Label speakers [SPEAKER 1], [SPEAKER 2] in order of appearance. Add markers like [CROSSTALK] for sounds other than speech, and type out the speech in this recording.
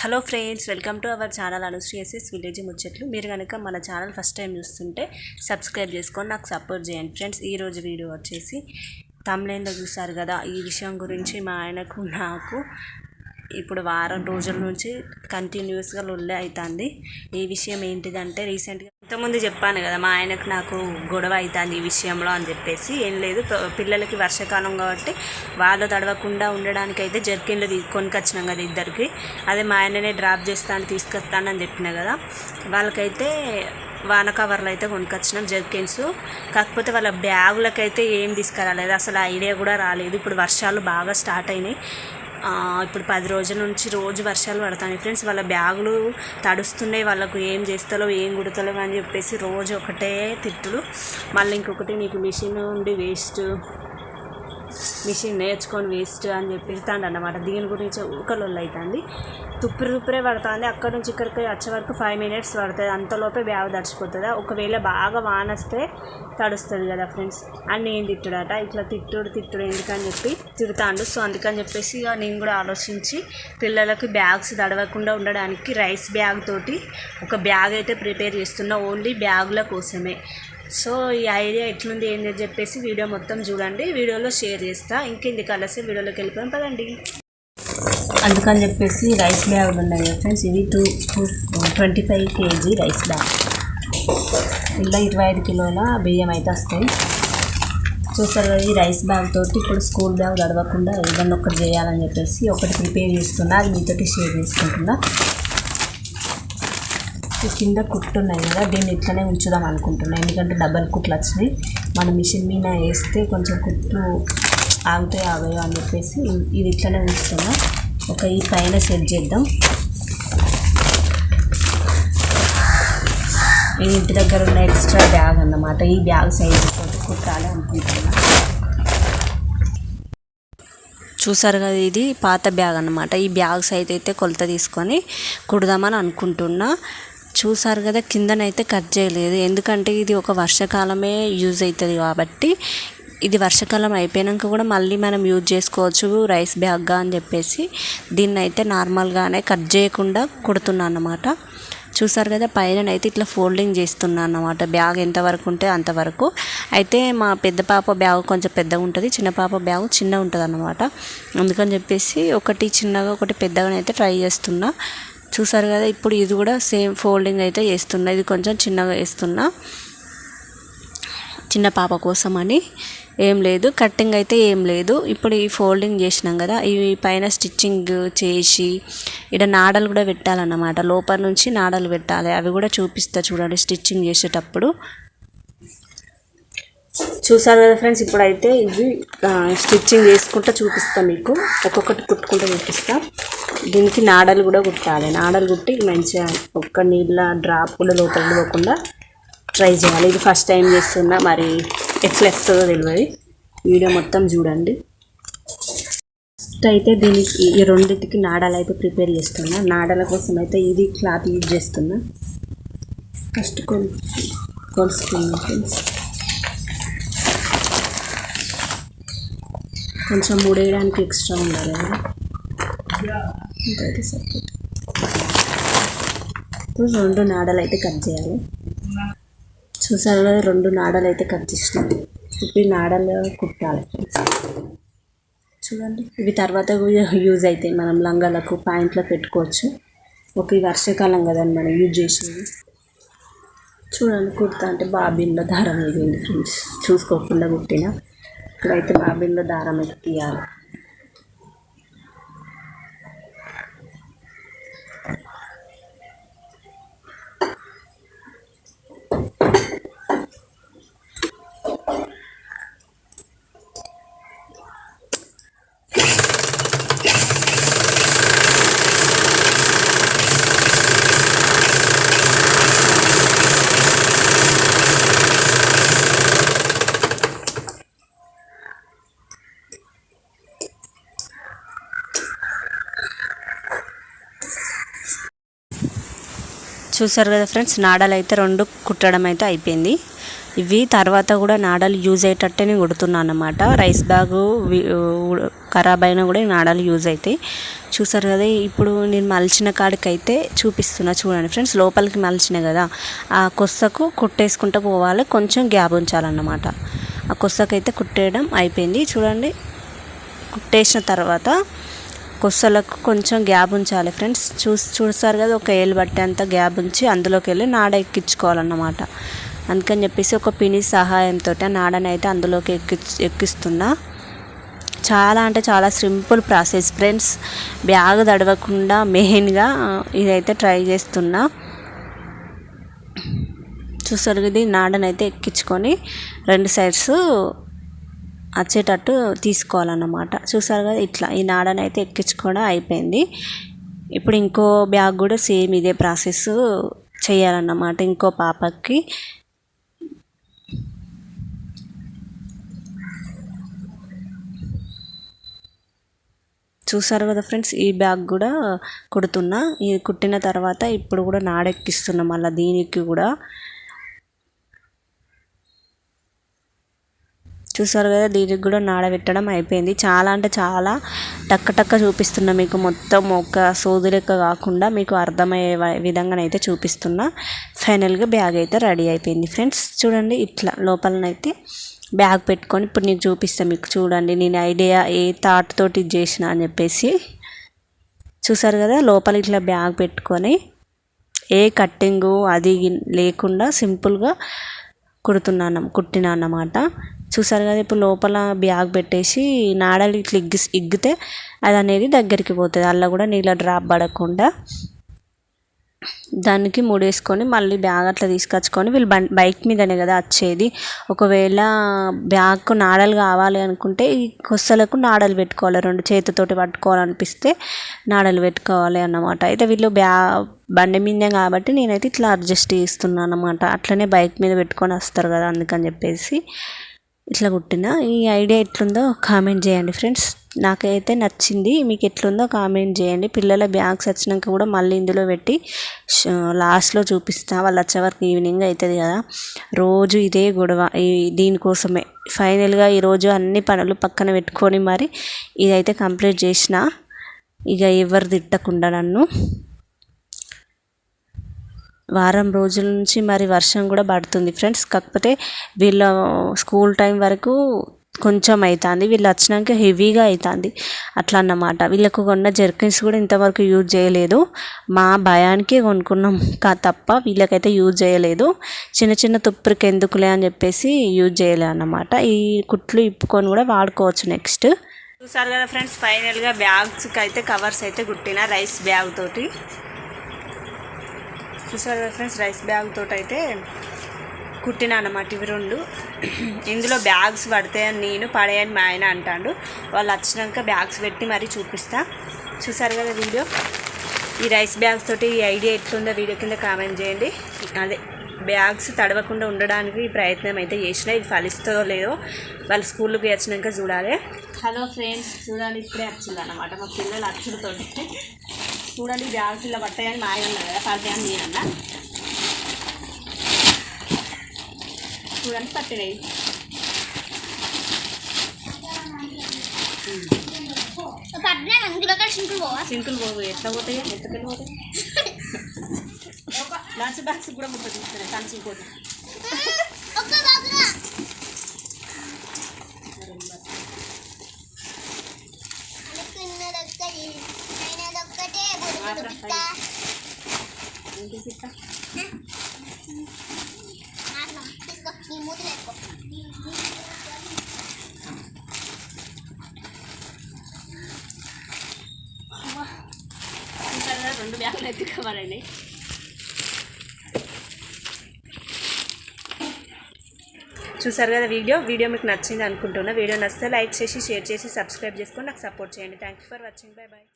[SPEAKER 1] Hello friends welcome to our channel Anushree SS village ముచ్చట్లు. మీరు కనుక మన ఛానల్ ఫస్ట్ టైం చూస్తుంటే సబ్స్క్రైబ్ చేసుకొని నాకు సపోర్ట్ చేయండి. ఫ్రెండ్స్ ఈరోజు వీడియో వచ్చేసి తమిళంలో చూసారు కదా ఈ విషయం గురించి మా ఆయనకు నాకు ఇప్పుడు వారం రోజుల నుంచి కంటిన్యూస్గా లొల్లే అవుతుంది ఈ విషయం ఏంటిదంటే రీసెంట్గా ఇంతకుముందు చెప్పాను కదా మా ఆయనకు నాకు గొడవ అవుతుంది ఈ విషయంలో అని చెప్పేసి. ఏం లేదు పిల్లలకి వర్షాకాలం కాబట్టి వాళ్ళు తడవకుండా ఉండడానికి అయితే జర్కిన్లు తీ కొనుకొచ్చినాం కదా ఇద్దరికి. అదే మా ఆయననే డ్రాప్ చేస్తాను తీసుకొస్తానని చెప్పిన కదా. వాళ్ళకైతే వాన కవర్లు అయితే కొనుకొచ్చినాం జర్కిన్స్. కాకపోతే వాళ్ళ బ్యాగులకైతే ఏం తీసుకురాలేదు అసలు ఐడియా కూడా రాలేదు. ఇప్పుడు వర్షాలు బాగా స్టార్ట్ అయినాయి. ఇప్పుడు పది రోజుల నుంచి రోజు వర్షాలు పడతాయి ఫ్రెండ్స్. వాళ్ళ బ్యాగులు తడుస్తున్నాయి. వాళ్ళకు ఏం చేస్తాలో ఏం కుడతలేవు అని చెప్పేసి రోజు ఒకటే తిట్టులు. మళ్ళీ ఇంకొకటి నీకు మిషన్ ఉండి వేస్ట్. మిషన్ నేర్చుకొని వేస్ట్ అని చెప్పి అన్నమాట. దీని గురించి ఊకలొల్లు అవుతుంది తుప్పిరి తుప్పిరే పడుతుంది. అక్కడ నుంచి ఇక్కడికి వచ్చే వరకు ఫైవ్ మినిట్స్ పడుతుంది. అంతలోపే బ్యాగ్ తడిచిపోతుందా? ఒకవేళ బాగా వాన వస్తే తడుస్తుంది కదా ఫ్రెండ్స్ అని నేను తిట్టుడట? ఇట్లా తిట్టుడు తిట్టుడు ఎందుకని చెప్పి తిడతాండు. సో అందుకని చెప్పేసి ఇక నేను కూడా ఆలోచించి పిల్లలకు బ్యాగ్స్ తడవకుండా ఉండడానికి రైస్ బ్యాగ్ తోటి ఒక బ్యాగ్ అయితే ప్రిపేర్ చేస్తున్నా. ఓన్లీ బ్యాగుల కోసమే. సో ఈ ఐడియా ఎట్లుంది ఏంటి అని చెప్పేసి వీడియో మొత్తం చూడండి. వీడియోలో షేర్ చేస్తా. ఇంకెందుకు కలిసి వీడియోలోకి వెళ్ళిపోయాం పదండి. అందుకని చెప్పేసి రైస్ బ్యాగులు ఉన్నాయి ఫ్రెండ్స్. ఇవి two two twenty five KG rice bag. ఇలా ఇరవై ఐదు కిలోల బియ్యం అయితే వస్తాయి. చూసారు ఈ రైస్ బ్యాగ్ తోటి ఇప్పుడు స్కూల్ బ్యాగ్ గడవకుండా ఏదన్నా ఒకటి చేయాలని చెప్పేసి ఒకటి ప్రిపేర్ చేస్తున్నా. అది మీతోటి షేర్ చేసుకుంటున్నా. కింద కుట్టు ఉన్నాయి కదా దీన్ని ఇట్లనే ఉంచుదాం అనుకుంటున్నాను ఎందుకంటే డబల్ కుట్లు వచ్చినాయి. మన మిషన్ మీద వేస్తే కొంచెం కుట్లు ఆగుతాయి ఆగాయో అని చెప్పేసి ఇది ఇట్లనే ఉంచుతున్నా. ఒక ఈ పైన సెట్ చేద్దాం. ఇది ఇంటి దగ్గర ఉన్న ఎక్స్ట్రా బ్యాగ్ అన్నమాట. ఈ బ్యాగ్ సైజ్ కుట్టాలి అనుకుంటున్నా. చూసారు కదా ఇది పాత బ్యాగ్ అన్నమాట. ఈ బ్యాగ్ సైజ్ అయితే కొలత తీసుకొని కుడదామని అనుకుంటున్నా. చూసారు కదా కిందనైతే కట్ చేయలేదు. ఎందుకంటే ఇది ఒక వర్షాకాలమే యూజ్ అవుతుంది కాబట్టి ఇది వర్షాకాలం అయిపోయాక కూడా మళ్ళీ మనం యూజ్ చేసుకోవచ్చు రైస్ బ్యాగ్గా అని చెప్పేసి. దీన్ని అయితే నార్మల్గానే కట్ చేయకుండా కుడుతున్నాను అన్నమాట చూసారు కదా పైన అయితే ఇట్లా ఫోల్డింగ్ చేస్తున్నాను అన్నమాట బ్యాగ్ ఎంతవరకు ఉంటే అంతవరకు అయితే మా పెద్ద పాప బ్యాగ్ కొంచెం పెద్దగా ఉంటుంది చిన్న పాప బ్యాగ్ చిన్నగా ఉంటుంది అన్నమాట అందుకని చెప్పేసి ఒకటి చిన్నగా ఒకటి పెద్దగా అయితే ట్రై చేస్తున్నా. చూసారు కదా ఇప్పుడు ఇది కూడా సేమ్ ఫోల్డింగ్ అయితే వేస్తున్నా ఇది కొంచెం చిన్నగా వేస్తున్నా చిన్న పాప కోసం అని ఏం లేదు కట్టింగ్ అయితే ఏం లేదు. ఇప్పుడు ఈ ఫోల్డింగ్ చేసినాం కదా ఇవి పైన స్టిచ్చింగ్ చేసి ఇక్కడ నాడలు కూడా పెట్టాలన్నమాట. లోపల నుంచి నాడలు పెట్టాలి. అవి కూడా చూపిస్తా చూడండి స్టిచ్చింగ్ చేసేటప్పుడు. చూసారు కదా ఫ్రెండ్స్ ఇప్పుడైతే ఇవి స్టిచ్చింగ్ చేసుకుంటూ చూపిస్తా మీకు. ఒక్కొక్కటి కుట్టుకుంటూ చూపిస్తా. దీనికి నాడలు కూడా కుట్టాలి. నాడలు కుట్టి మంచిగా ఒక్క నీళ్ళ డ్రాప్ కూడా లోపలికి పోకుండా ట్రై చేయాలి. ఇది ఫస్ట్ టైం చేస్తున్నా మరి ఎట్లా వస్తుందో తెలియదు. వీడియో మొత్తం చూడండి. ఫస్ట్ అయితే దీనికి ఈ రెండింటికి నాడాలు అయితే ప్రిపేర్ చేస్తున్నా. నాడల కోసం అయితే ఇది క్లాత్ యూజ్ చేస్తున్నా. ఫస్ట్ కొల్ కొలుసుకున్నాను ఫ్రెండ్స్. కొంచెం మూడేయడానికి ఎక్స్ట్రా ఉండాలి కదా. ఇంకైతే సరిపోతుంది. ఇప్పుడు రెండు నాడలు అయితే కట్ చేయాలి. చూసారు కదా రెండు నాడలు అయితే కట్ చేసినాం. ఇప్పుడు ఈ నాడలు కుట్టాలి. చూడండి. ఇవి తర్వాత కూడా యూజ్ అవుతాయి. మనం లంగాలకు ప్యాంట్లో పెట్టుకోవచ్చు. ఒక ఈ వర్షాకాలం కదండి మనం యూజ్ చేసేది. చూడండి కుర్తా అంటే బాబిన్లో దారం వేయండి ఫ్రెండ్స్ చూసుకోకుండా కుట్టిన. ఇక్కడైతే బాబిల్లో దారం ఎక్కియాలి చూసారు కదా ఫ్రెండ్స్ నాడాలు అయితే రెండు కుట్టడం అయితే అయిపోయింది. ఇవి తర్వాత కూడా నాడాలు యూజ్ అయ్యేటట్టే నేను కుడుతున్నాను అనమాట రైస్ బ్యాగు ఖరాబ్ అయినా కూడా నాడాలు యూజ్ అవుతాయి చూసారు కదా ఇప్పుడు నేను మలిచిన కాడికైతే చూపిస్తున్నా. చూడండి ఫ్రెండ్స్ లోపలికి మలిచిన కదా. ఆ కొస్సకు కుట్టేసుకుంటూ పోవాలి కొంచెం గ్యాప్ ఉంచాలన్నమాట. ఆ కొస్సకైతే కుట్టేయడం అయిపోయింది. చూడండి కుట్టేసిన తర్వాత కొస్సలకు కొంచెం గ్యాప్ ఉంచాలి ఫ్రెండ్స్. చూసి చూస్తారు కదా ఒక ఏళ్ళు పట్టేంత గ్యాప్ ఉంచి అందులోకి వెళ్ళి నాడ ఎక్కించుకోవాలన్నమాట. అందుకని చెప్పేసి ఒక పిని సహాయంతో నాడనైతే నాడని అయితే అందులోకి ఎక్కి ఎక్కిస్తున్నా. చాలా అంటే చాలా సింపుల్ ప్రాసెస్ ఫ్రెండ్స్. బ్యాగ్ తడవకుండా మెయిన్గా ఇదైతే ట్రై చేస్తున్నా. చూసారు ఇది నాడనైతే ఎక్కించుకొని రెండు సైడ్స్ వచ్చేటట్టు తీసుకోవాలన్నమాట. చూసారు కదా ఇట్లా ఈ నాడని అయితే ఎక్కించుకోవడం అయిపోయింది. ఇప్పుడు ఇంకో బ్యాగ్ కూడా సేమ్ ఇదే ప్రాసెస్ చేయాలన్నమాట ఇంకో పాపకి. చూసారు కదా ఫ్రెండ్స్ ఈ బ్యాగ్ కూడా కుడుతున్నా. ఇది కుట్టిన తర్వాత ఇప్పుడు కూడా నాడెక్కిస్తున్నా మళ్ళీ దీనికి కూడా. చూసారు కదా దీనికి కూడా నాడబెట్టడం అయిపోయింది. చాలా అంటే చాలా టక్క టక్క చూపిస్తున్నా మీకు. మొత్తం ఒక సోది లెక్క కాకుండా మీకు అర్థమయ్యే విధంగానైతే చూపిస్తున్నా. ఫైనల్గా బ్యాగ్ అయితే రెడీ అయిపోయింది ఫ్రెండ్స్ చూడండి ఇట్లా లోపలనైతే బ్యాగ్ పెట్టుకొని ఇప్పుడు నేను చూపిస్తాను మీకు. చూడండి నేను ఐడియా ఏ థాట్ తోటి చేసిన అని చెప్పేసి. చూసారు కదా లోపల ఇట్లా బ్యాగ్ పెట్టుకొని ఏ కట్టింగు అది లేకుండా సింపుల్గా కుడుతున్నాను కుట్టినా అన్నమాట. చూసారు కదా ఇప్పుడు లోపల బ్యాగ్ పెట్టేసి నాడలు ఇట్లా ఇగ్గి ఇగ్గితే అది అనేది దగ్గరికి పోతుంది. అలా కూడా నీళ్ళ డ్రాప్ పడకుండా దానికి ముడేసుకొని మళ్ళీ బ్యాగ్ అట్లా తీసుకొచ్చుకొని వీళ్ళు బైక్ మీదనే కదా వచ్చేది. ఒకవేళ బ్యాగ్కు నాడలు కావాలి అనుకుంటే ఈ కొస్సలకు నాడలు పెట్టుకోవాలి. రెండు చేతితోటి పట్టుకోవాలనిపిస్తే నాడలు పెట్టుకోవాలి అన్నమాట. అయితే వీళ్ళు బ్యా బండి మీదే కాబట్టి నేనైతే ఇట్లా అడ్జస్ట్ చేస్తున్నాను అనమాట అట్లనే బైక్ మీద పెట్టుకొని వస్తారు కదా అందుకని చెప్పేసి ఇట్లా కుట్టిన. ఈ ఐడియా ఎట్లుందో కామెంట్ చేయండి ఫ్రెండ్స్. నాకైతే నచ్చింది. మీకు ఎట్లుందో కామెంట్ చేయండి. పిల్లల బ్యాగ్స్ వచ్చినాక కూడా మళ్ళీ ఇందులో పెట్టి లాస్ట్లో చూపిస్తా. వాళ్ళు వచ్చే వరకు ఈవినింగ్ అవుతుంది కదా. రోజు ఇదే గొడవ. ఈ దీనికోసమే. ఫైనల్గా ఈరోజు అన్ని పనులు పక్కన పెట్టుకొని మరి ఇదైతే కంప్లీట్ చేసిన. ఇక ఎవరు తిట్టకుండా నన్ను. వారం రోజుల నుంచి మరి వర్షం కూడా పడుతుంది ఫ్రెండ్స్. కాకపోతే వీళ్ళ స్కూల్ టైం వరకు కొంచెం అవుతుంది వీళ్ళు వచ్చినాక హెవీగా అవుతుంది అట్లా అన్నమాట. వీళ్ళకు కొన్న జర్కిన్స్ కూడా ఇంతవరకు యూజ్ చేయలేదు. మా భయానికి కొనుక్కున్నాం. కా తప్ప వీళ్ళకైతే యూజ్ చేయలేదు. చిన్న చిన్న తుప్పరికి ఎందుకులే అని చెప్పేసి యూజ్ చేయలే అన్నమాట. ఈ కుట్లు ఇప్పుకొని కూడా వాడుకోవచ్చు నెక్స్ట్. చూసారు కదా ఫ్రెండ్స్ ఫైనల్గా బ్యాగ్స్కి అయితే కవర్స్ అయితే కుట్టిన రైస్ బ్యాగ్ తోటి. చూసారు కదా ఫ్రెండ్స్ రైస్ బ్యాగ్ తోటి అయితే కుట్టిన ఇవి రెండు. ఇందులో బ్యాగ్స్ పడతాయని నేను పడేయని మా ఆయన అంటాడు. వాళ్ళు వచ్చినాక బ్యాగ్స్ పెట్టి మరీ చూపిస్తా. చూసారు కదా వీడియో? ఈ రైస్ బ్యాగ్స్ తోటి ఈ ఐడియా ఎట్లుందో వీడియో కింద కామెంట్ చేయండి. అదే బ్యాగ్స్ తడవకుండా ఉండడానికి ప్రయత్నం అయితే చేసిన ఇది ఫలిస్తుందో లేదో వాళ్ళు స్కూల్కి వచ్చినాక చూడాలి. హలో ఫ్రెండ్స్ చూడాలి ఇప్పుడే వచ్చిందనమాట మా పిల్లలు అచ్చుడుతో చూడండి బ్యాగ్స్ ఇలా పట్టాయని మా ఆయన కదా పడతాయని నేనన్నా చూడండి పట్టినాయి సింకులు పోవు? ఎట్లా పోతాయి ఎట్లకెళ్ళి పోతాయి. లంచ్ [LAUGHS] [LAUGHS] బాక్స్ కూడా ముప్పై తీసుకున్నాయి కంచి ఇంకోటి
[SPEAKER 2] లేకో
[SPEAKER 1] రెండు బ్యాగులు అయినాయి చూసారు కదా వీడియో? వీడియో మీకు నచ్చింది అనుకుంటున్నా. వీడియో నచ్చితే లైక్ చేసి షేర్ చేసి సబ్స్క్రైబ్ చేసుకొని నాకు సపోర్ట్ చేయండి. Thank you for watching bye bye